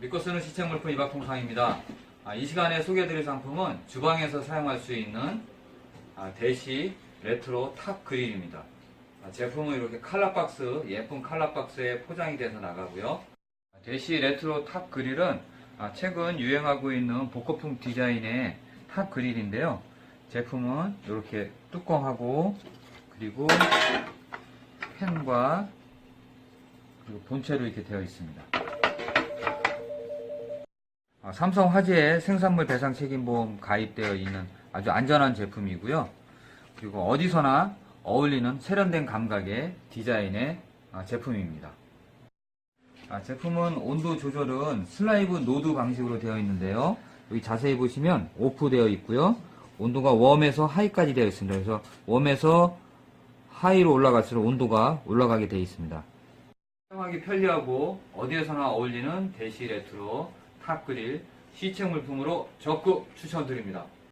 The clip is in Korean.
믿고 쓰는 시청물품 이박통상입니다. 아, 이 시간에 소개해드릴 상품은 주방에서 사용할 수 있는 아, 대시 레트로 탑 그릴입니다. 아, 제품은 이렇게 칼라박스, 예쁜 칼라박스에 포장이 돼서 나가고요. 아, 대시 레트로 탑 그릴은 아, 최근 유행하고 있는 복고풍 디자인의 탑 그릴인데요. 제품은 이렇게 뚜껑하고 그리고 펜과 그리고 본체로 이렇게 되어 있습니다. 아, 삼성 화재의 생산물 배상 책임보험 가입되어 있는 아주 안전한 제품이고요. 그리고 어디서나 어울리는 세련된 감각의 디자인의 아, 제품입니다. 아, 제품은 온도 조절은 슬라이브 노드 방식으로 되어 있는데요. 여기 자세히 보시면 오프 되어 있고요. 온도가 웜에서 하이까지 되어 있습니다. 그래서 웜에서 하이로 올라갈수록 온도가 올라가게 되어 있습니다. 사용하기 편리하고 어디에서나 어울리는 대시 레트로 탑 그릴 시청 물품으로 적극 추천드립니다.